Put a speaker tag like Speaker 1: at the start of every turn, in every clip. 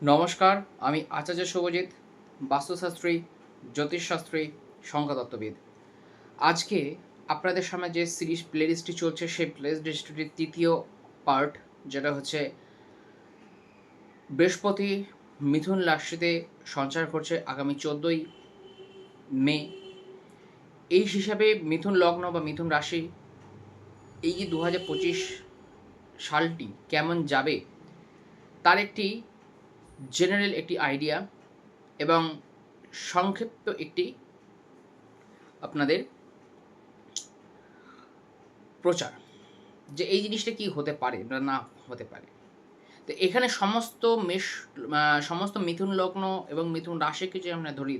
Speaker 1: নমস্কার, আমি আচার্য শুভজিৎ বাস্তুশাস্ত্রী, জ্যোতিষশাস্ত্রী, সংখ্যাতত্ত্ববিদ। আজকে আপনাদের সামনে যে সিরিজ প্লেলিস্টটি চলছে, সেই প্লেলিস্টটির তৃতীয় পার্ট যেটা হচ্ছে বৃহস্পতি মিথুন রাশিতে সঞ্চার করছে আগামী চোদ্দোই মে। এই হিসাবে মিথুন লগ্ন বা মিথুন রাশি, এই যে দু হাজার পঁচিশ সালটি কেমন যাবে, তার একটি জেনারেল একটি আইডিয়া এবং সংক্ষিপ্ত একটি আপনাদের প্রচার যে এই জিনিসটা কি হতে পারে না হতে পারে। তো এখানে সমস্ত মেষ সমস্ত মিথুন লগ্ন এবং মিথুন রাশিকে যে আমরা ধরি,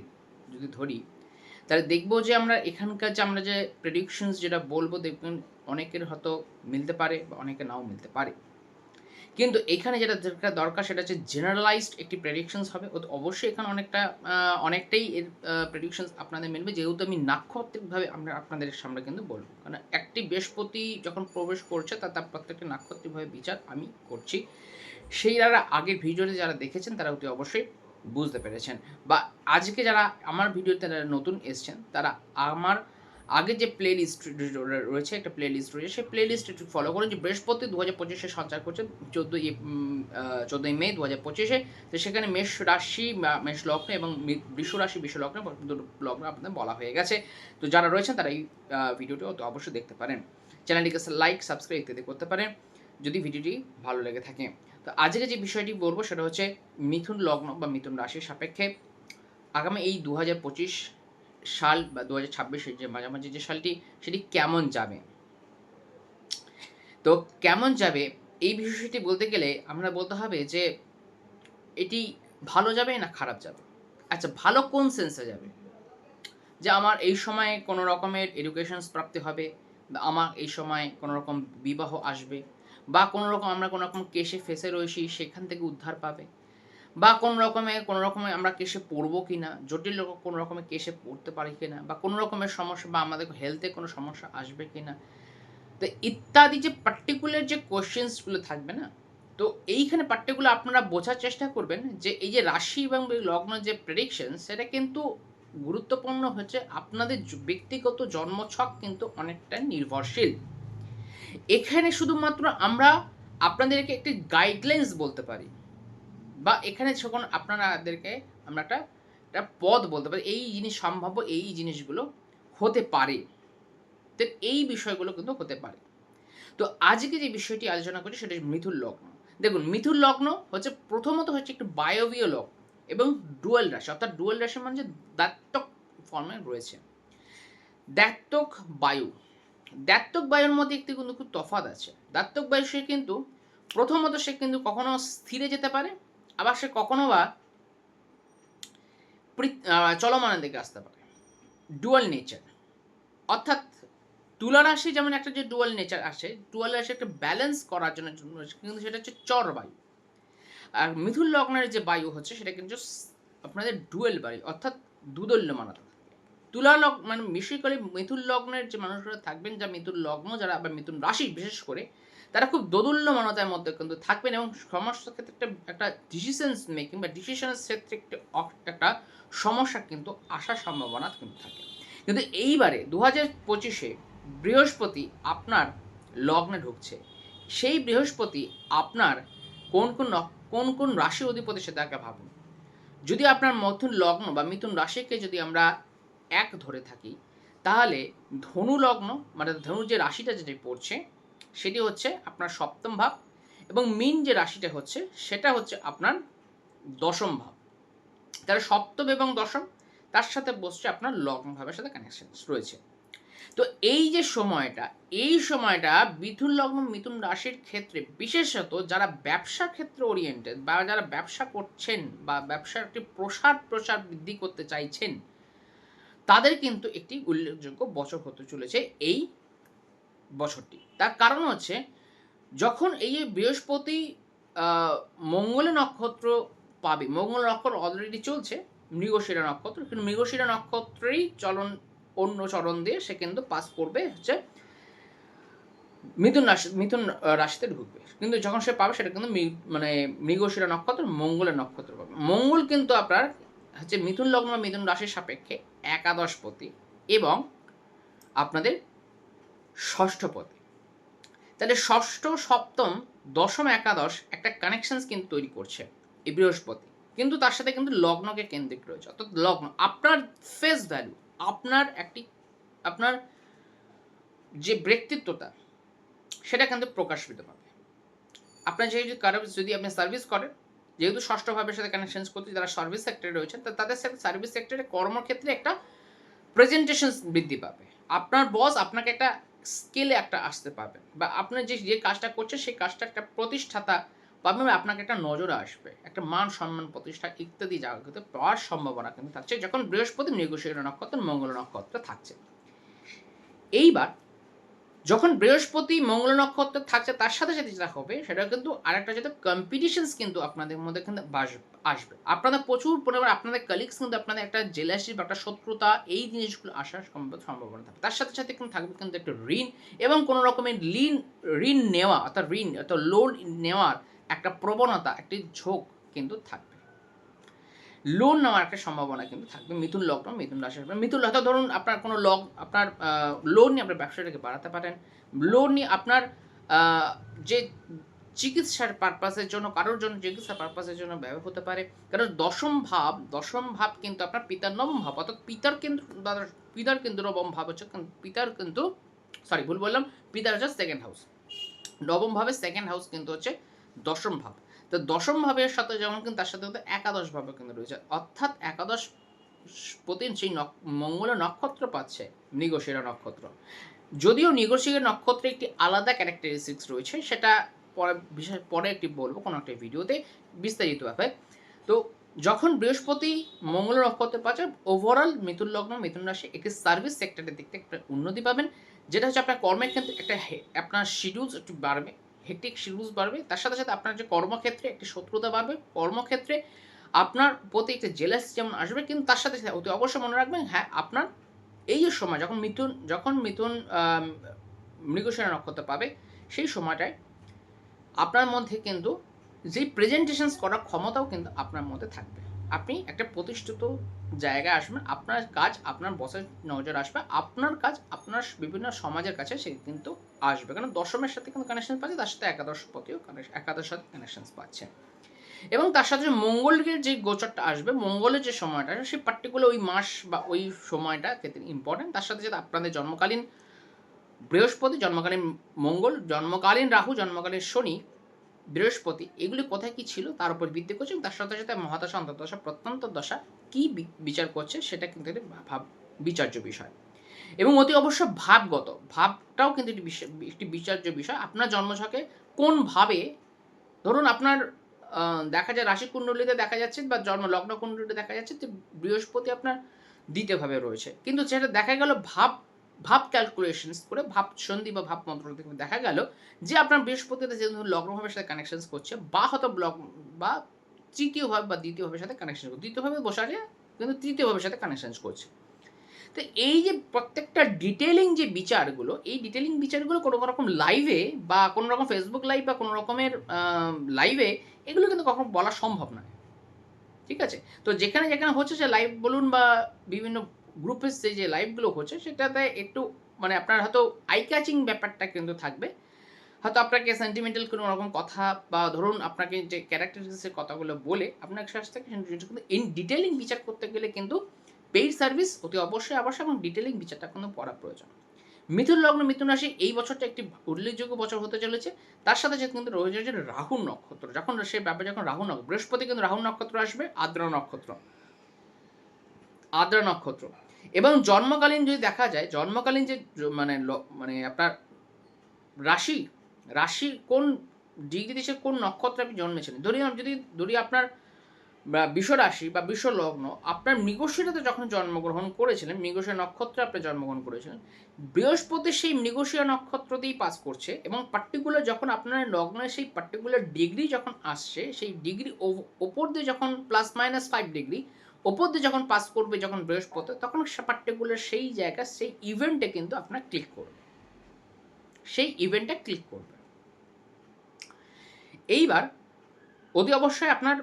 Speaker 1: যদি ধরি, তাহলে দেখব যে আমরা এখানকার যে আমরা যে প্রেডিকশনস যেটা বলব দেখবেন অনেকের হয়তো মিলতে পারে বা অনেকের নাও মিলতে পারে। কিন্তু এখানে যেটা দরকার দরকার সেটা হচ্ছে জেনারেলাইজড একটি প্রেডিকশনস হবে। ও অবশ্যই এখানে অনেকটা অনেকটাই এর প্রেডিকশনস আপনাদের মিলবে। যেহেতু আমি নাক্ষত্রিকভাবে আমরা আপনাদের সামনে কিন্তু বলব। কারণ একটি বৃহস্পতি যখন প্রবেশ করছে তা তার প্রত্যেকটি নাক্ষত্রিকভাবে বিচার আমি করছি। সেই যারা আগের ভিডিওতে যারা দেখেছেন, তারা অতি অবশ্যই বুঝতে পেরেছেন। বা আজকে যারা আমার ভিডিওতে যারা নতুন এসছেন, তারা আমার আগে যে প্লে লিস্ট রয়েছে, একটা প্লে লিস্ট রয়েছে, সেই প্লে লিস্ট একটু ফলো করুন যে বৃহস্পতি দু হাজার পঁচিশে সঞ্চার করছে চোদ্দোই চোদ্দোই মে দু হাজার পঁচিশে। তো সেখানে মেষ রাশি মেষ লগ্ন এবং বৃষ রাশি, বৃষ লগ্ন দুটো লগ্ন আপনাদের বলা হয়ে গেছে। তো যারা রয়েছেন তারা এই ভিডিওটি অবশ্যই দেখতে পারেন। চ্যানেলটিকে লাইক সাবস্ক্রাইব ইত্যাদি করতে পারেন, যদি ভিডিওটি ভালো লেগে থাকে। তো আজকে যে বিষয়টি বলব সেটা হচ্ছে মিথুন লগ্ন বা মিথুন রাশির সাপেক্ষে। আগামী এই দু হাজার পঁচিশ সাল বা দু হাজার যে মাঝামাঝি যে সালটি, সেটি কেমন যাবে? তো কেমন যাবে? এই বিষয়টি বলতে গেলে আমরা বলতে হবে যে, এটি ভালো যাবে না খারাপ যাবে? আচ্ছা ভালো কোন সেন্সে যাবে? যে আমার এই সময়ে কোনো রকমের এডুকেশন প্রাপ্তি হবে, বা আমার এই সময় কোনো রকম বিবাহ আসবে, বা কোনো রকম আমরা কোনো রকম কেসে ফেসে রয়েছি, সেখান থেকে উদ্ধার পাবে। বা কোনো রকমের কোনো রকমে আমরা কেসে পড়ব কি না জটিল রকম কোনো রকমের কেসে পড়তে পারি কি না বা কোনো রকমের সমস্যা বা আমাদের হেলথে কোনো সমস্যা আসবে কি না তো ইত্যাদি যে পার্টিকুলার যে কোয়েশ্চেন্সগুলো থাকবে না, তো এইখানে পার্টিকুলার আপনারা বোঝার চেষ্টা করবেন যে এই যে রাশি এবং লগ্ন যে প্রেডিকশন সেটা কিন্তু গুরুত্বপূর্ণ হচ্ছে আপনাদের ব্যক্তিগত জন্মছক কিন্তু অনেকটা নির্ভরশীল। এখানে শুধুমাত্র আমরা আপনাদেরকে একটি গাইডলাইন্স বলতে পারি। বা এখানে যখন আপনারাদেরকে আমরা একটা একটা পদ বলতে পারি, এই জিনিস সম্ভাব্য এই জিনিসগুলো হতে পারে তো এই বিষয়গুলো কিন্তু হতে পারে। তো আজকে যে বিষয়টি আলোচনা করছি সেটা মিথুন লগ্ন। দেখুন মিথুর লগ্ন হচ্ছে প্রথমত হচ্ছে একটি বায়বীয় লগ্ন এবং ডুয়েল রাশি, অর্থাৎ ডুয়েল রাশি মানে যে দাত্তক ফর্মে রয়েছে। দাত্তক বায়ু দাত্তক বায়ুর মধ্যে একটি কিন্তু খুব তফাৎ আছে। দাত্তক বায়ু সে কিন্তু প্রথমত সে কিন্তু কখনো স্থিরে যেতে পারে আবার সে কখনো বা চলমানের দিকে আসতে পারে। ডুয়াল নেচার অর্থাৎ তুলা রাশি যেমন একটা যে ডুয়াল নেচার আসে ডুয়াল রাশি একটা ব্যালেন্স করার জন্য কিন্তু সেটা হচ্ছে চর বায়ু। আর মিথুন লগ্নের যে বায়ু হচ্ছে, সেটা কিন্তু আপনাদের ডুয়েল বায়ু, অর্থাৎ দুদল্যমানতা থাকে তুলা লগ মানে বেসিক্যালি মিথুন লগ্নের যে মানুষরা থাকবেন যা মিথুন লগ্ন, যারা বা মিথুন রাশি বিশেষ করে, তারা খুব দোদুল্য দোদুল্যমানতার মধ্যে কিন্তু থাকবেন এবং সমস্ত ক্ষেত্রে একটা একটা ডিসিশনস মেকিং বা ডিসিশনের ক্ষেত্রে একটা একটা সমস্যা কিন্তু আসার সম্ভাবনা কিন্তু থাকে। কিন্তু এইবারে দু হাজার পঁচিশে বৃহস্পতি আপনার লগ্নে ঢুকছে। সেই বৃহস্পতি আপনার কোন কোন কোন কোন রাশি অধিপতি সেটা আগে ভাবুন। যদি আপনার মথুন লগ্ন বা মিথুন রাশিকে যদি আমরা এক ধরে থাকি, তাহলে ধনু লগ্ন মানে ধনু যে রাশিটা যেটি পড়ছে, সেটি হচ্ছে আপনার সপ্তম ভাব এবং মিন যে রাশিটা হচ্ছে, সেটা হচ্ছে আপনার দশম ভাব। তাহলে সপ্তম এবং দশম, তার সাথে বসছে আপনার লগ্ন ভাবের সাথে কানেকশন রয়েছে। তো এই যে সময়টা, এই সময়টা মিথুন লগ্ন, মিথুন রাশির ক্ষেত্রে বিশেষত যারা ব্যবসা ক্ষেত্রে ওরিয়েন্টেড বা যারা ব্যবসা করছেন বা ব্যবসার একটি প্রসার প্রসার বৃদ্ধি করতে চাইছেন তাদের কিন্তু একটি উল্লেখযোগ্য বছর হতে চলেছে এই বছরটি। তার কারণ হচ্ছে, যখন এই বৃহস্পতি মঙ্গলে নক্ষত্র পাবে, মঙ্গল নক্ষত্র অলরেডি চলছে, মৃগশিরা নক্ষত্র, কিন্তু মৃগশিরা নক্ষত্রেই চলন, অন্য চরণ দিয়ে সে কিন্তু পাস করবে হচ্ছে মিথুন রাশি, মিথুন রাশিতে ঢুকবে। কিন্তু যখন সে পাবে, সেটা কিন্তু মানে মৃগশিরা নক্ষত্র, মঙ্গলের নক্ষত্র পাবে। মঙ্গল কিন্তু আপনার হচ্ছে মিথুন লগ্ন বা মিথুন রাশির সাপেক্ষে একাদশপতি এবং আপনাদের ষষ্ঠপতি। তাহলে ষষ্ঠ, সপ্তম, দশম একাদশ একটা কানেকশনস কিন্তু তৈরি করছে এই বৃহস্পতি। কিন্তু তার সাথে কিন্তু লগ্নকে কেন্দ্রিক রয়েছে। অর্থাৎ লগ্ন, আপনার ফেস ভ্যালু আপনার একটি, আপনার যে ব্যক্তিত্বটা সেটা কিন্তু প্রকাশ পেতে পারবে আপনার যেহেতু কারও যদি আপনি সার্ভিস করেন যেহেতু ষষ্ঠ ভাবের সাথে কানেকশন করতে যারা সার্ভিস সেক্টরে রয়েছেন, তা তাদের সাথে সার্ভিস সেক্টরে কর্মক্ষেত্রে একটা প্রেজেন্টেশন বৃদ্ধি পাবে। আপনার বস আপনাকে একটা স্কেলে একটা আসতে পারবেন বা আপনার যে যে কাজটা করছে সেই কাজটা একটা প্রতিষ্ঠাতা পাবেন বা আপনাকে একটা নজরে আসবে। একটা মান সম্মান প্রতিষ্ঠা ইত্যাদি জায়গাতে পাওয়ার সম্ভাবনা কিন্তু থাকছে, যখন বৃহস্পতি মৃগশিরা নক্ষত্র, মঙ্গল নক্ষত্র থাকছে। এইবার যখন বৃহস্পতি মঙ্গল নক্ষত্র থাকছে, তার সাথে সাথে যেটা হবে, সেটা কিন্তু আরেকটা যেটা কম্পিটিশনস কিন্তু আপনাদের মধ্যে কিন্তু আসবে। আপনাদের প্রচুর পরিমাণ আপনাদের কালিগস কিন্তু আপনাদের একটা জেলাসি বা একটা শত্রুতা, এই জিনিসগুলো আসার সম্ভব সম্ভাবনা থাকবে। তার সাথে সাথে কিন্তু থাকবে কিন্তু একটা ঋণ এবং কোনো রকমের ঋণ ঋণ নেওয়া, অর্থাৎ ঋণ, অর্থাৎ লোন নেওয়ার একটা প্রবণতা, একটি ঝোঁক কিন্তু থাকবে। লোন নেওয়ার একটা সম্ভাবনা কিন্তু থাকবে। মিথুন লগ্ন মিথুন রাশি মিথুন হয়তো ধরুন আপনার কোনো লগ আপনার লোন নিয়ে আপনার ব্যবসাটাকে বাড়াতে পারেন। লোন নিয়ে আপনার যে চিকিৎসার পারপাসের জন্য, কারোর জন্য চিকিৎসা পারপাসের জন্য ব্যয় হতে পারে। কারণ দশম ভাব দশম ভাব কিন্তু আপনার পিতার নবম ভাব, অর্থাৎ পিতার কিন্তু পিতার কিন্তু নবম ভাব হচ্ছে পিতার কিন্তু সরি ভুল বললাম, পিতার হচ্ছে সেকেন্ড হাউস নবম ভাবে সেকেন্ড হাউস কিন্তু হচ্ছে দশম ভাব। তো দশম ভাবের সাথে যেমন কিন্তু তার সাথে কিন্তু একাদশ ভাবে কিন্তু রয়েছে। অর্থাৎ একাদশ প্রতি সেই মঙ্গলের নক্ষত্র পাচ্ছে, মৃগশিরা নক্ষত্র। যদিও মৃগশিরা নক্ষত্রে একটি আলাদা ক্যারেক্টারিস্টিক্স রয়েছে, সেটা পরে বিশেষ, পরে একটি বলব কোনো একটা ভিডিওতে বিস্তারিতভাবে তো যখন বৃহস্পতি মঙ্গল নক্ষত্রে পাচ্ছে ওভারঅল মিথুন লগ্ন, মিথুন রাশি একটি সার্ভিস সেক্টরের দিক থেকে উন্নতি পাবেন, যেটা হচ্ছে আপনার কর্মের ক্ষেত্রে একটা আপনার শিডিউলস একটু বাড়বে। হেকটিক শিডিউলস বাড়বে। তার সাথে সাথে আপনার যে কর্মক্ষেত্রে একটি শত্রুতা বাড়বে, কর্মক্ষেত্রে আপনার প্রতি একটা জেলাস যেমন আসবে, কিন্তু তার সাথে সাথে অতি অবশ্যই মনে রাখবেন হ্যাঁ আপনার এই যে সময়, যখন মিথুন যখন মিথুন মৃগশিরা নক্ষত্র পাবে, সেই সময়টায় আপনার মধ্যে কিন্তু যেই প্রেজেন্টেশনস করার ক্ষমতাও কিন্তু আপনার মধ্যে থাকবে। আপনি একটা প্রতিষ্ঠিত জায়গায় আসবেন, আপনার কাজ আপনার বসের নজর আসবে, আপনার কাজ আপনার বিভিন্ন সমাজের কাছে সে কিন্তু আসবে। কারণ দশমের সাথে কিন্তু কানেকশন পাচ্ছে তার সাথে একাদশ পতিও একাদশ সাথে কানেকশন পাচ্ছে এবং তার সাথে মঙ্গলের যে গোচরটা আসবে, মঙ্গলের যে সময়টা আসবে সেই পার্টিকুলার ওই মাস বা ওই সময়টা ক্ষেত্রে ইম্পর্টেন্ট তার সাথে সাথে আপনাদের জন্মকালীন বৃহস্পতি, জন্মকালীন মঙ্গল, জন্মকালীন রাহু, জন্মকালীন শনি বৃহস্পতি, এগুলি কোথায় কি ছিল তার উপর ভিত্তি করছে এবং তার সাথে সাথে মহাদশা অন্তর্দশা প্রত্যন্ত দশা কি বিচার করছে সেটা কিন্তু ভাব, বিচার্য বিষয়। এবং অতি অবশ্য ভাবগত, ভাবটাও কিন্তু একটি একটি বিচার্য বিষয়। আপনার জন্মছকে কোন ভাবে, ধরুন আপনার দেখা যায় রাশি কুণ্ডলিতে দেখা যাচ্ছে বা জন্ম লগ্ন কুণ্ডলিতে দেখা যাচ্ছে যে বৃহস্পতি আপনার দ্বিতীয়ভাবে রয়েছে। কিন্তু যেটা দেখা গেল ভাব ভাব ক্যালকুলেশনস করে ভাব সন্ধি বা ভাব মন্ত্র থেকে দেখা গেল যে আপনার বৃহস্পতিতে যে ধরুন লগ্নভাবের সাথে কানেকশন করছে বা হয়তো ব্লক বা তৃতীয়ভাবে বা দ্বিতীয়ভাবের সাথে কানেকশন করছে। দ্বিতীয়ভাবে বসে আছে, কিন্তু তৃতীয়ভাবের সাথে কানেকশন করছে। তো এই যে প্রত্যেকটা ডিটেলিং যে বিচারগুলো, এই ডিটেলিং বিচারগুলো কোনো রকম লাইভে বা কোনো রকম ফেসবুক লাইভ বা কোনো রকমের লাইভে এগুলো কিন্তু কখনো বলা সম্ভব নয়। ঠিক আছে? তো যেখানে যেখানে হচ্ছে সে লাইভ বলুন বা বিভিন্ন গ্রুপের যে যে লাইভগুলো হচ্ছে সেটাতে একটু মানে আপনার হয়তো আই ক্যাচিং ব্যাপারটা কিন্তু থাকবে। হয়তো আপনাকে সেন্টিমেন্টাল কোনো রকম কথা বা ধরুন আপনাকে যে ক্যারেক্টারিস্টিক্সের কথাগুলো বলে, আপনার কাছ থেকে কিন্তু ইন ডিটেলিং বিচার করতে গেলে কিন্তু পেইড সার্ভিস অতি অবশ্যই আবশ্যক এবং ডিটেলিং বিচারটা কিন্তু পড়া প্রয়োজন। মিথুন লগ্ন, মিথুন রাশি, এই বছরটা একটি উল্লেখযোগ্য বছর হতে চলেছে। তার সাথে সাথে কিন্তু রয়েছে যে রাহু নক্ষত্র, যখন সে ব্যাপারে যখন রাহু নক্ষত্র, বৃহস্পতি কিন্তু রাহু নক্ষত্র আসবে, আদ্রা নক্ষত্র। আদ্রা নক্ষত্র। এবং জন্মকালীন যদি দেখা যায়, জন্মকালীন যে মানে মানে আপনার রাশি রাশি কোন ডিগ্রি সে কোন নক্ষত্রে আপনি জন্মেছিলেন? ধরি যদি, ধরি আপনার বিশ্ব রাশি বা বিশ্ব লগ্ন, আপনার মৃগশিরাতে যখন জন্মগ্রহণ করেছিলেন, মৃগশিরা নক্ষত্রে আপনি জন্মগ্রহণ করেছিলেন, বৃহস্পতি সেই মৃগশিরা নক্ষত্রতেই পাস করছে এবং পার্টিকুলার যখন আপনার লগ্নের সেই পার্টিকুলার ডিগ্রি যখন আসছে, সেই ডিগ্রি ওপর দিয়ে যখন প্লাস মাইনাস ফাইভ ডিগ্রি ওপর দিয়ে যখন পাস করবে যখন বৃহস্পতি, তখন পার্টিকুলার সেই জায়গা, সেই ইভেন্টে কিন্তু আপনার ক্লিক করবে। সেই ইভেন্টে ক্লিক করবে। এইবার অতি অবশ্যই আপনার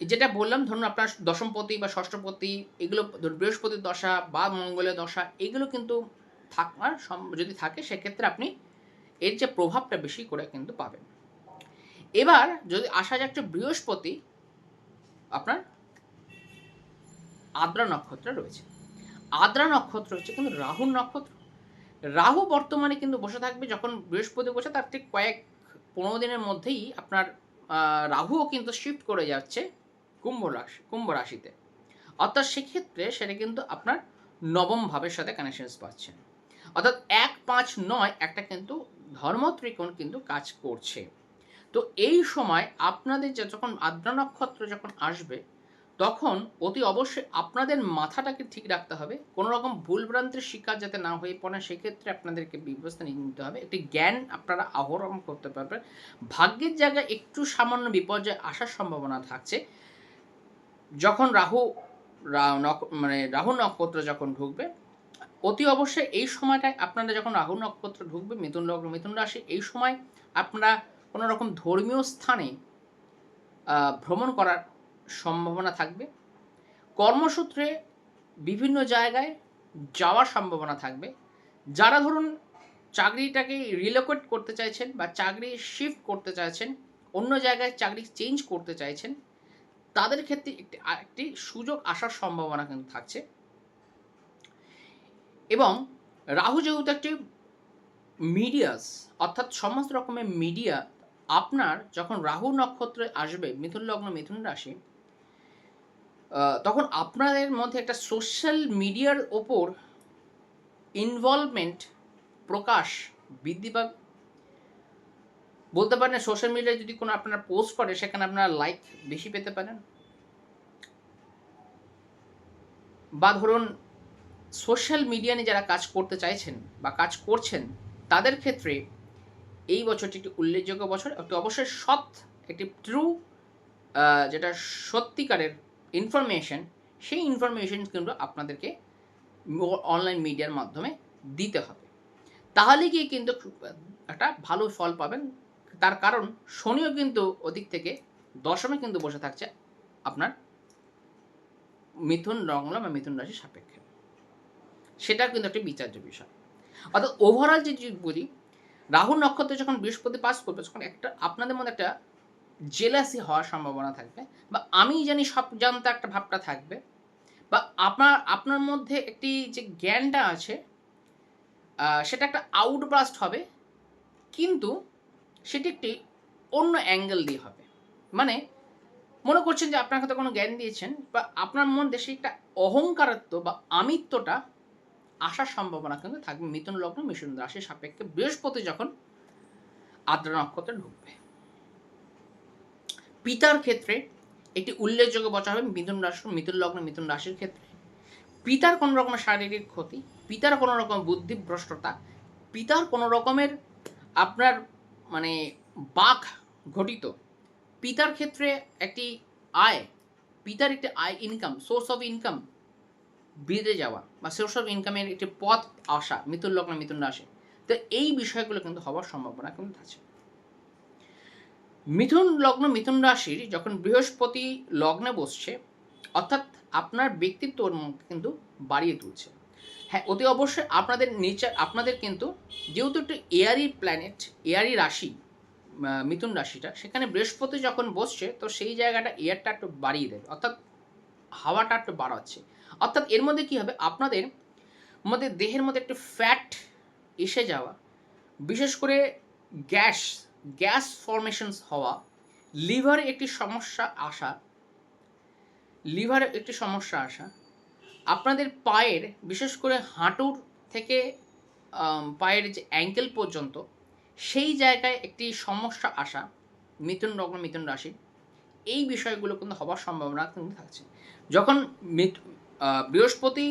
Speaker 1: যেটা বললাম, ধরুন আপনার দশমপতি বা ষষ্ঠপতি, এগুলো বৃহস্পতির দশা বা মঙ্গলের দশা, এগুলো কিন্তু থাকার যদি থাকে, সেক্ষেত্রে আপনি এর যে প্রভাবটা বেশি করে কিন্তু পাবেন। এবার যদি আসা যাক যে বৃহস্পতি, আপনার আদ্রা নক্ষত্রে রয়েছে। আদ্রা নক্ষত্র হচ্ছে কিন্তু রাহুর নক্ষত্র। রাহু বর্তমানে কিন্তু বসে থাকবে যখন বৃহস্পতি বসে, তার ঠিক কয়েক পনেরো দিনের মধ্যেই আপনার রাহুও কিন্তু শিফট করে যাচ্ছে কুম্ভ রাশি, কুম্ভ রাশিতে। অর্থাৎ সেক্ষেত্রে সেটা কিন্তু আপনার নবম ভাবের সাথে কানেকশনস পাচ্ছেন অর্থাৎ এক পাঁচ নয় একটা কিন্তু ধর্ম ত্রিকোণ কিন্তু কাজ করছে। তো এই সময় আপনাদের যখন আদ্রা নক্ষত্র যখন আসবে তখন অতি অবশ্যই আপনাদের মাথাটাকে ঠিক রাখতে হবে। কোনো রকম ভুলভ্রান্তির শিকার যাতে না হয়ে পড়ে সেক্ষেত্রে আপনাদেরকে ব্যবস্থা নিয়ে নিতে হবে। একটি জ্ঞান আপনারা আহরণ করতে পারবেন। ভাগ্যের জায়গায় একটু সামান্য বিপর্যয় আসার সম্ভাবনা থাকছে। যখন রাহু মানে রাহু নক্ষত্র যখন ঢুকবে, অতি অবশ্যই এই সময়টায় আপনারা যখন রাহু নক্ষত্র ঢুকবে, মিথুন লগ্ন, মিথুন রাশি, এই সময় আপনারা কোনো রকম ধর্মীয় স্থানে ভ্রমণ করার সম্ভাবনা থাকবে। কর্মসূত্রে বিভিন্ন জায়গায় যাওয়ার সম্ভাবনা থাকবে। যারা ধরুন চাকরিটাকে রিলোকেট করতে চাইছেন বা চাকরি শিফট করতে চাইছেন, অন্য জায়গায় চাকরি চেঞ্জ করতে চাইছেন, তাদের ক্ষেত্রে একটি একটি সুযোগ আসার সম্ভাবনা কিন্তু থাকছে। এবং রাহু যেহেতু একটি মিডিয়াস অর্থাৎ সমস্ত রকমের মিডিয়া আপনার যখন রাহু নক্ষত্রে আসবে, মিথুন লগ্ন, মিথুন রাশি তখন আপনাদের মধ্যে একটা সোশ্যাল মিডিয়ার ওপর ইনভলভমেন্ট প্রকাশ বৃদ্ধি পাবে। বলতে পারেন সোশ্যাল মিডিয়ায় যদি কোনো আপনারা পোস্ট করে, সেখানে আপনারা লাইক বেশি পেতে পারেন। বা ধরুন সোশ্যাল মিডিয়া নিয়ে যারা কাজ করতে চাইছেন বা কাজ করছেন, তাদের ক্ষেত্রে এই বছরটি একটি উল্লেখযোগ্য বছর। একটি অবশ্যই সৎ, একটি ট্রু যেটা সত্যিকারের ইনফরমেশন সেই ইনফরমেশন কিন্তু আপনাদেরকে অনলাইন মিডিয়ার মাধ্যমে দিতে হবে। তাহলে গিয়ে কিন্তু একটা ভালো ফল পাবেন। তার কারণ শনিও কিন্তু ওদিক থেকে দশমে কিন্তু বসে থাকছে আপনার মিথুন লগ্ন বা মিথুন রাশি সাপেক্ষে। সেটা কিন্তু একটা বিচার্য বিষয়। অর্থাৎ ওভারঅল যে বলি, রাহু নক্ষত্রে যখন বৃহস্পতি পাস করবে, তখন একটা আপনাদের মধ্যে একটা জেলাসি হওয়ার সম্ভাবনা থাকবে বা আমি জানি সব জানতে একটা ভাবটা থাকবে বা আপনার আপনার মধ্যে একটি যে জ্ঞানটা আছে সেটা একটা আউটব্রাস্ট হবে, কিন্তু সেটি একটি অন্য অ্যাঙ্গেল দিয়ে হবে। মানে মনে করছেন যে আপনার হয়তো কোনো জ্ঞান দিয়েছেন, বা আপনার মধ্যে সেই একটা অহংকারত্ব বা আমিত্বটা আসার সম্ভাবনা কিন্তু থাকবে। মিথুন লগ্ন মিথুন রাশির সাপেক্ষে বৃহস্পতি যখন আদ্রা নক্ষত্রে ঢুকবে। পিতার ক্ষেত্রে একটি উল্লেখযোগ্য বছর হবে মিথুন রাশি, মিথুন লগ্ন, মিথুন রাশির ক্ষেত্রে। পিতার কোনো রকমের শারীরিক ক্ষতি, পিতার কোনো রকম বুদ্ধিভ্রষ্টতা পিতার কোনো রকমের আপনার মানে বাঘ ঘটিত, পিতার ক্ষেত্রে একটি আয়, পিতার একটি আয় ইনকাম সোর্স অফ ইনকাম বেড়ে যাওয়া বা সোর্স অফ ইনকামের একটি পথ আসা, মিথুন লগ্ন, মিথুন রাশি। তো এই বিষয়গুলো কিন্তু হওয়ার সম্ভাবনা কিন্তু আছে। মিথুন লগ্ন মিথুন রাশির যখন বৃহস্পতি লগ্নে বসছে, অর্থাৎ আপনার ব্যক্তিত্ব কিন্তু বাড়িয়ে তুলছে। হ্যাঁ অতি অবশ্যই আপনাদের নেচার, আপনাদের কিন্তু যেহেতু একটু এয়ারি প্ল্যানেট, এয়ারি রাশি মিথুন রাশিটা, সেখানে বৃহস্পতি যখন বসছে, তো সেই জায়গাটা এয়ারটা একটু বাড়িয়ে দেবে, অর্থাৎ হাওয়াটা একটু বাড়াচ্ছে। অর্থাৎ এর মধ্যে কি হবে? আপনাদের মধ্যে, দেহের মধ্যে একটু ফ্যাট এসে যাওয়া, বিশেষ করে গ্যাস গ্যাস ফর্মেশনস হওয়া, লিভারে একটি সমস্যা আসা, লিভারে একটি সমস্যা আসা, আপনাদের পায়ের, বিশেষ করে হাঁটুর থেকে পায়ের যে অ্যাঙ্কেল পর্যন্ত, সেই জায়গায় একটি সমস্যা আসা, মিথুন লগ্ন মিথুন রাশি, এই বিষয়গুলো কিন্তু হওয়ার সম্ভাবনা কিন্তু থাকছে। যখন বৃহস্পতি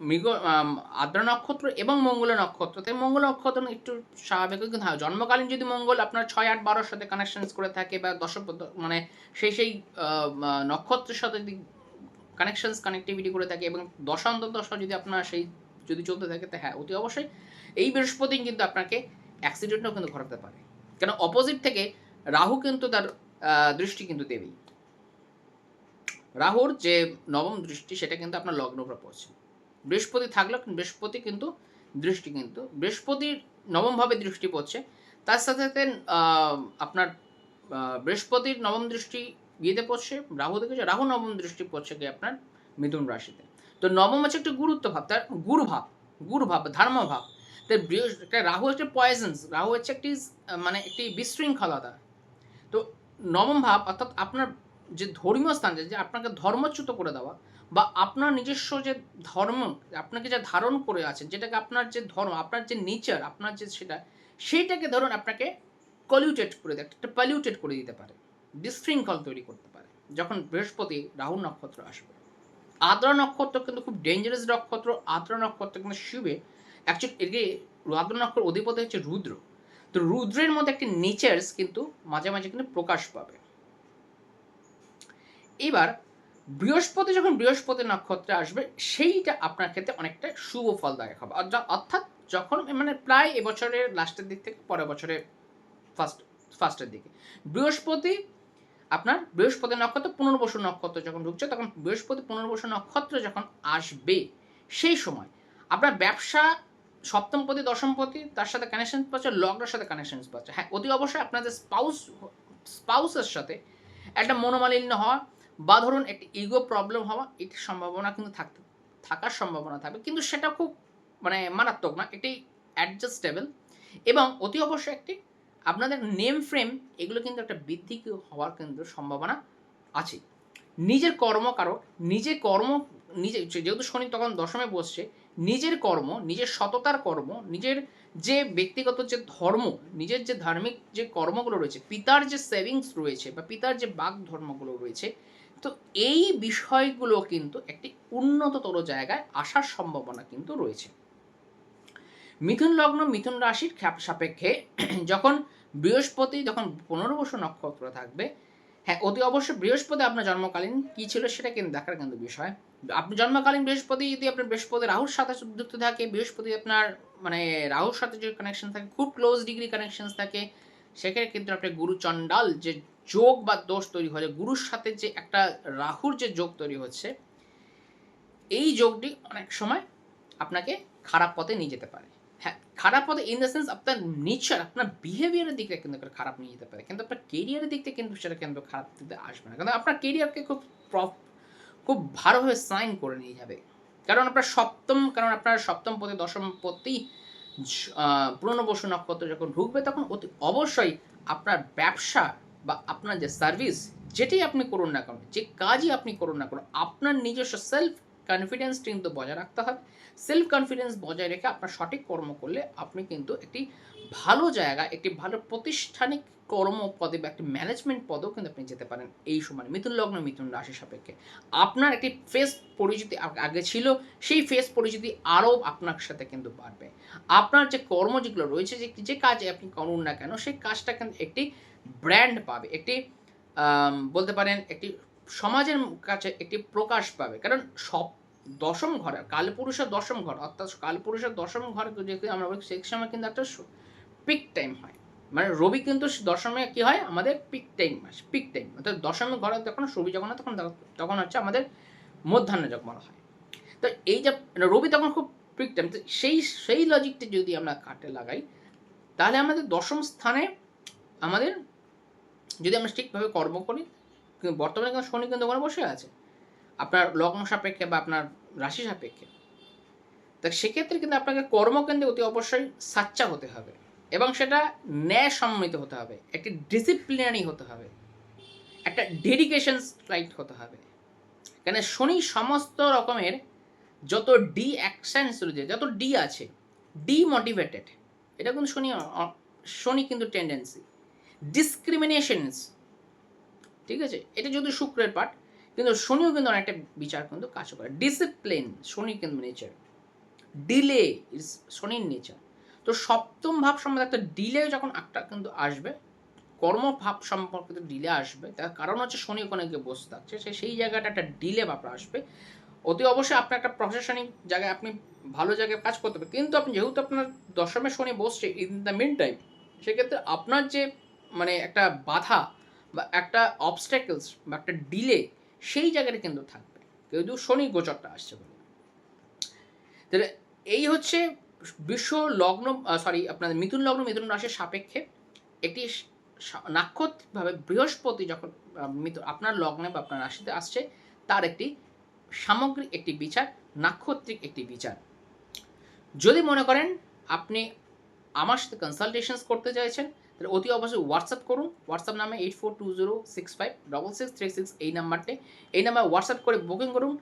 Speaker 1: মৃগ আদ্রা নক্ষত্র এবং মঙ্গল নক্ষত্র। তাই মঙ্গল নক্ষত্র একটু স্বাভাবিক কিন্তু হ্যাঁ জন্মকালীন যদি মঙ্গল আপনার ছয়, আট, বারোর সাথে কানেকশনস করে থাকে বা দশ মানে সেই সেই নক্ষত্রের সাথে যদি কানেকশনস কানেক্টিভিটি করে থাকে এবং দশান্তর দশা যদি আপনার সেই যদি চলতে থাকে, তা হ্যাঁ অতি অবশ্যই এই বৃহস্পতি কিন্তু আপনাকে অ্যাক্সিডেন্টও কিন্তু ঘটাতে পারে। কেন অপোজিট থেকে রাহু কিন্তু তার দৃষ্টি কিন্তু দেবেই। রাহুর যে নবম দৃষ্টি সেটা কিন্তু আপনার লগ্ন উপর পড়ছে বৃহস্পতি থাকলেও বৃহস্পতি কিন্তু দৃষ্টি কিন্তু। বৃহস্পতির নবমভাবে দৃষ্টি পড়ছে। তার সাথে সাথে আপনার বৃহস্পতির নবম দৃষ্টি ইয়েতে পড়ছে, রাহু দেখেছে? রাহু নবম দৃষ্টি পড়ছে কি আপনার মিথুন রাশিতে। তো নবম হচ্ছে একটা গুরুত্ব ভাব, তার গুরু ভাব গুরু ভাব ধর্ম ভাব তো একটা রাহু হচ্ছে পয়জন্স রাহু হচ্ছে একটি মানে একটি বিশৃঙ্খলতা। তো নবম ভাব, অর্থাৎ আপনার যে ধর্মীয় স্থান, যে আপনাকে ধর্মচ্যুত করে দেওয়া বা আপনার নিজস্ব যে ধর্ম, আপনাকে যা ধারণ করে আছেন, যেটাকে আপনার যে ধর্ম, আপনার যে নেচার আপনার যে সেটা, সেইটাকে ধরুন আপনাকে কলিউটেড করে দেয়, একটা পলিউটেড করে দিতে পারে, বিশৃঙ্খল তৈরি করতে পারে। যখন বৃহস্পতি, রাহু নক্ষত্র আসবে, আদ্রা নক্ষত্র কিন্তু খুব ডেঞ্জারাস নক্ষত্র, আদ্রা নক্ষত্র কিন্তু শিবে অ্যাকচুয়ালি একে আদ্রা নক্ষত্র অধিপতি হচ্ছে রুদ্র, তো রুদ্রের মধ্যে একটি নেচার্স কিন্তু মাঝে মাঝে কিন্তু প্রকাশ পাবে। এবার বৃহস্পতি যখন বৃহস্পতি নক্ষত্রে আসবে, সেইটা আপনার ক্ষেত্রে অনেকটা শুভ ফলদায়ক হবে। অর্থাৎ- যখন মানে প্রায় এবছরের লাস্টের দিক থেকে পরের বছরের ফার্স্ট, ফার্স্টের দিকে। বৃহস্পতি, আপনার বৃহস্পতি নক্ষত্র পুনর্বসু নক্ষত্র যখন ঢুকছে, তখন বৃহস্পতি পুনর্বসু নক্ষত্র যখন আসবে, সেই সময় আপনার ব্যবসা, সপ্তমপতি, দশমপতি, তার সাথে কানেকশন পাচ্ছে, লগ্নের সাথে কানেকশন পাচ্ছে। হ্যাঁ অতি অবশ্যই আপনাদের স্পাউস স্পাউসের সাথে একটা মনোমালিন্য হওয়া বা ধরুন একটি ইগো প্রবলেম হওয়া এটির সম্ভাবনা কিন্তু থাকতে, থাকার সম্ভাবনা থাকবে। কিন্তু সেটা খুব মানে মারাত্মক না, এটি অ্যাডজাস্টেবল এবং অতি অবশ্যই একটি আপনাদের নেম ফ্রেম এগুলো কিন্তু একটা বৃদ্ধি হওয়ার কিন্তু সম্ভাবনা আছে। নিজের কর্মকারক নিজের কর্ম, নিজে, যেহেতু শনি তখন দশমে বসছে, নিজের কর্ম, নিজের সততার কর্ম, নিজের যে ব্যক্তিগত যে ধর্ম, নিজের যে ধার্মিক যে কর্মগুলো রয়েছে, পিতার যে সেভিংস রয়েছে বা পিতার যে বাক ধর্মগুলো রয়েছে তো এই বিষয়গুলো কিন্তু একটি উন্নততর জায়গায় আসার সম্ভাবনা কিন্তু রয়েছে। মিথুন লগ্ন, মিথুন রাশির সাপেক্ষে যখন বৃহস্পতি, যখন পনেরো বছর নক্ষত্র থাকবে হ্যাঁ অতি অবশ্যই বৃহস্পতি আপনার জন্মকালীন কি ছিল সেটা কিন্তু দেখার কিন্তু বিষয়। আপনি জন্মকালীন বৃহস্পতি, যদি আপনার বৃহস্পতি রাহুর সাথে যুক্ত থাকে, বৃহস্পতি আপনার মানে রাহুর সাথে যে কানেকশন থাকে, খুব ক্লোজ ডিগ্রি কানেকশন থাকে সেখানে কিন্তু আপনার গুরু চণ্ডাল যে যোগ বা দোষ তৈরি যে গুরুর সাথে যে একটা রাহুর যে যোগ তৈরি হচ্ছে, এই যোগটি অনেক সময় আপনাকে খারাপ পথে নিয়ে যেতে পারে। হ্যাঁ খারাপ পথে ইন দ্য সেন্স আপনার নেচার আপনার বিহেভিয়ারের দিকে কিন্তু খারাপ নিয়ে যেতে পারে। কিন্তু আপনার কেরিয়ারের দিক থেকে কিন্তু সেটা কিন্তু খারাপ দিতে আসবে না। কিন্তু আপনার কেরিয়ারকে খুব প্রপ খুব ভালোভাবে সাইন করে নিয়ে যাবে। কারণ আপনার সপ্তম, কারণ আপনার সপ্তম পথে দশম পথেই পুরনো বসু নক্ষত্র যখন ঢুকবে, তখন অতি অবশ্যই আপনার ব্যবসা বা আপনার যে সার্ভিস যেটাই আপনি করুন না কেন, যে কাজই আপনি করুন না কেন, আপনার নিজস্ব সেলফ কনফিডেন্স কিন্তু বজায় রাখতে হবে। সেলফ কনফিডেন্স বজায় রেখে আপনার সঠিক কর্ম করলে আপনি কিন্তু একটি ভালো জায়গা, একটি ভালো প্রাতিষ্ঠানিক কর্ম পদে বা একটি ম্যানেজমেন্ট পদেও কিন্তু আপনি যেতে পারেন এই সময়। মিথুন লগ্ন, মিথুন রাশি সাপেক্ষে। আপনার একটি ফেস পরিচিতি আগে ছিল, সেই ফেস পরিচিতি আরও আপনার সাথে কিন্তু বাড়বে। আপনার যে কর্ম যেগুলো রয়েছে, যে যে কাজে আপনি করুন না কেন, সেই কাজটা কিন্তু একটি ব্র্যান্ড পাবে, একটি বলতে পারেন একটি সমাজের কাছে একটি প্রকাশ পাবে। কারণ সব দশম ঘরে, কালপুরুষের দশম ঘর, অর্থাৎ কালপুরুষের দশম ঘর যেহেতু আমরা বলি, সেই সময় কিন্তু একটা পিক টাইম হয়। মানে রবি কিন্তু দশমে কি হয়? আমাদের পিক টাইম মাস পিক টাইম অর্থাৎ দশমে ঘরে যখন রবি যখন তখন তখন হচ্ছে আমাদের মধ্যাহ্ন যখন হয়। তো এই যে রবি তখন খুব পিক টাইম তো সেই সেই লজিকটা যদি আমরা কাটে লাগাই, তাহলে আমাদের দশম স্থানে আমাদের যদি আমরা ঠিকভাবে কর্ম করি বর্তমানে কিন্তু শনি কিন্তু ওখানে বসে আছে। আপনার লগ্ন সাপেক্ষে বা আপনার রাশি সাপেক্ষে। তা সেক্ষেত্রে কিন্তু আপনাকে কর্মকেন্দ্রে অতি অবশ্যই সাচ্চা হতে হবে এবং সেটা ন্যায় সম্মিত হতে হবে। একটি ডিসিপ্লিনারি হতে হবে। একটা ডেডিকেশন রাইট হতে হবে। কেন শনি সমস্ত রকমের যত ডি অ্যাকশনস রয়েছে, যত ডি আছে ডিমোটিভেটেড এটা কিন্তু শনি শনি কিন্তু টেন্ডেন্সি ডিসক্রিমিনেশনস ঠিক আছে? এটা যদি শুক্রের পাঠ, কিন্তু শনিও কিন্তু অনেকটা বিচার কিন্তু কাজ করে। ডিসিপ্লিন শনি কিন্তু নেচার ডিলে ইজ শনির নেচার তো সপ্তম ভাব সম্বন্ধে একটা ডিলে যখন একটা কিন্তু আসবে, কর্ম কর্মভাব সম্পর্কিত ডিলে আসবে, তার কারণ হচ্ছে শনি ওখানে গিয়ে বসে থাকছে। সে সেই জায়গাটা একটা ডিলে ভাব আসবে। অতি অবশ্যই আপনার একটা প্রশাসনিক জায়গায় আপনি ভালো জায়গায় কাজ করতে পারেন। কিন্তু আপনি যেহেতু আপনার দশমের শনি বসছে ইন দ্য মিন টাইম সেক্ষেত্রে আপনার যে মানে একটা বাধা বা একটা অবস্ট্যাকলস বা একটা ডিলে সেই জায়গাটা কিন্তু থাকবে। যেহেতু শনি গোচরটা আসছে বলে। তাহলে এই হচ্ছে বিশ্ব লগ্ন সরি আপনাদের মিথুন লগ্ন মিথুন রাশির সাপেক্ষে একটি নাক্ষত্রিকভাবে বৃহস্পতি যখন আহ, মিথু- আপনার লগ্নে বা আপনার রাশিতে আসছে তার একটি সামগ্রিক একটি বিচার নাক্ষত্রিক একটি বিচার। যদি মনে করেন আপনি আমার সাথে কনসালটেশনস করতে চাইছেন, তাহলে অতি অবশ্যই হোয়াটসঅ্যাপ করুন। হোয়াটসঅ্যাপ নামে eight four two zero six five double six three six এই নাম্বারটি এই নাম্বার হোয়াটসঅ্যাপ করে বুকিং করুন।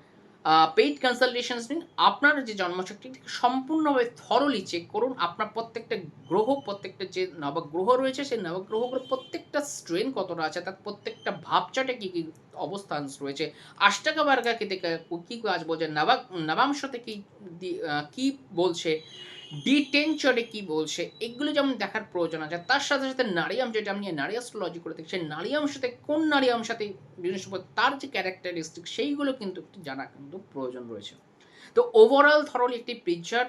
Speaker 1: পেইড কনসালটেশনস নিন। আপনার যে জন্মশক্তি সম্পূর্ণভাবে থরলি চেক করুন। আপনার প্রত্যেকটা গ্রহ, প্রত্যেকটা যে নবগ্রহ রয়েছে, সেই নবগ্রহগুলোর প্রত্যেকটা স্ট্রেন কতটা আছে, তার প্রত্যেকটা ভাবচাটে কী কী অবস্থান রয়েছে আষ্টাকা বার্গা কি, কী কাজ বলছে, নবা, নবাংশতে কী কী বলছে ডি টেন চটে কী বলছে, এগুলো যেমন দেখার প্রয়োজন আছে, তার সাথে সাথে নারী অংশ যেটা আমি নারী অ্যাস্ট্রোলজি করে সেই নারী অংশতে কোন নারী অংশতে জিনিসপত্র, তার যে ক্যারেক্টারিস্টিক সেইগুলো কিন্তু একটু জানা কিন্তু প্রয়োজন রয়েছে। তো ওভারঅল থরলি একটি পিকচার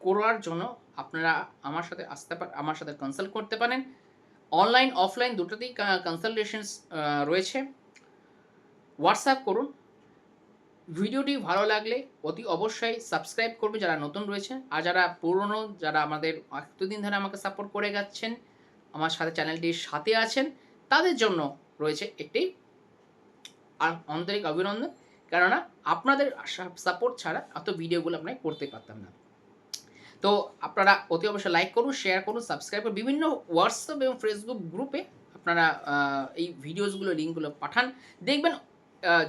Speaker 1: করার জন্য আপনারা আমার সাথে আসতে পার, আমার সাথে কনসাল্ট করতে পারেন। অনলাইন অফলাইন দুটোতেই কনসালটেশনস রয়েছে। হোয়াটসঅ্যাপ করুন ভিডিওটি ভালো লাগলে অতি অবশ্যই সাবস্ক্রাইব করবে যারা নতুন রয়েছে আর যারা পুরনো, যারা আমাদের এতদিন ধরে আমাকে সাপোর্ট করে যাচ্ছেন, আমার সাথে চ্যানেলটির সাথে আছেন, তাদের জন্য রয়েছে একটি আন্তরিক অভিনন্দন। কেননা আপনাদের সাপোর্ট ছাড়া এত ভিডিওগুলো আমরা করতে পারতাম না। তো আপনারা অতি অবশ্যই লাইক করুন শেয়ার করুন সাবস্ক্রাইব করুন। বিভিন্ন হোয়াটসঅ্যাপ এবং ফেসবুক গ্রুপে আপনারা এই ভিডিওসগুলো লিঙ্কগুলো পাঠান। দেখবেন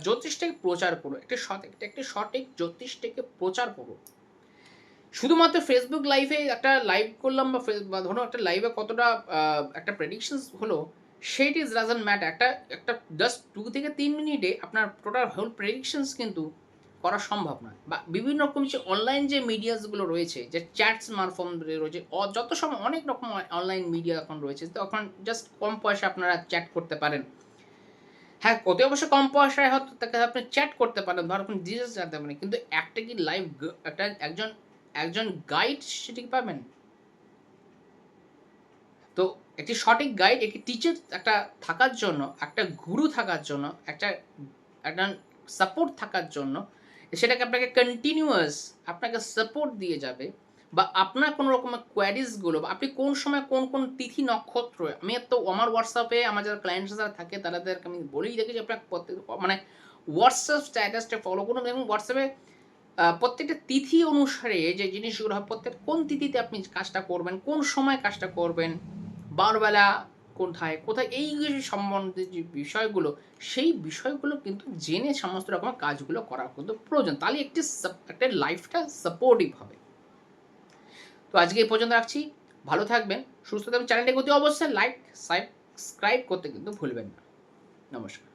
Speaker 1: জ্যোতিষটাকে প্রচার করো। একটা সঠিক একটা সঠিক জ্যোতিষটাকে প্রচার করো। শুধুমাত্র ফেসবুক লাইভে একটা লাইভ করলাম বা ধরো একটা লাইভে কতটা একটা প্রেডিকশনস হলো সেইট ইজ ডাজন্ট ম্যাটার একটা একটা জাস্ট টু থেকে তিন মিনিটে আপনার টোটাল হোল প্রেডিকশনস কিন্তু করা সম্ভব নয়। বা বিভিন্ন রকম যে অনলাইন যে মিডিয়াসগুলো রয়েছে, যে চ্যাটস মারফত রয়েছে যত সময় অনেক রকম অনলাইন মিডিয়া এখন রয়েছে, তখন জাস্ট কম পয়সা আপনারা চ্যাট করতে পারেন। হ্যাঁ কত অবশ্য কম পয়সায় হয়তো তাকে আপনি চ্যাট করতে পারেন, ধর কোনো ডিটেলস জানতে পারেন, কিন্তু একটা কি লাইভ একটা একজন একজন গাইড সেটি পাবেন? তো একটি সঠিক গাইড একটি টিচার একটা থাকার জন্য, একটা গুরু থাকার জন্য, একটা একটা সাপোর্ট থাকার জন্য, সেটাকে আপনাকে কন্টিনিউয়াস আপনাকে সাপোর্ট দিয়ে যাবে। বা আপনার কোনো রকমের কোয়ারিজগুলো বা আপনি কোন সময় কোন কোন তিথি নক্ষত্র, আমি তো আমার হোয়াটসঅ্যাপে আমার যারা ক্লায়েন্টস যারা থাকে তাদেরকে আমি বলেই দেখি যে আপনার প্রত্যেক মানে হোয়াটসঅ্যাপ স্ট্যাটাসটা ফলো করুন এবং হোয়াটসঅ্যাপে প্রত্যেকটা তিথি অনুসারে যে জিনিসগুলো হয়, প্রত্যেক কোন তিথিতে আপনি কাজটা করবেন, কোন সময় কাজটা করবেন, বারবেলা কোথায় কোথায়, এই সম্বন্ধে যে বিষয়গুলো, সেই বিষয়গুলো কিন্তু জেনে সমস্ত রকমের কাজগুলো করা কিন্তু প্রয়োজন। তাহলে একটি একটা লাইফটা সাপোর্টিভ হবে। তো আজকে এই পর্যন্ত রাখছি। ভালো থাকবেন, সুস্থ থাকবেন। চ্যানেলটি গতি অবশ্যই লাইক সাবস্ক্রাইব করতে কিন্তু ভুলবেন না। নমস্কার।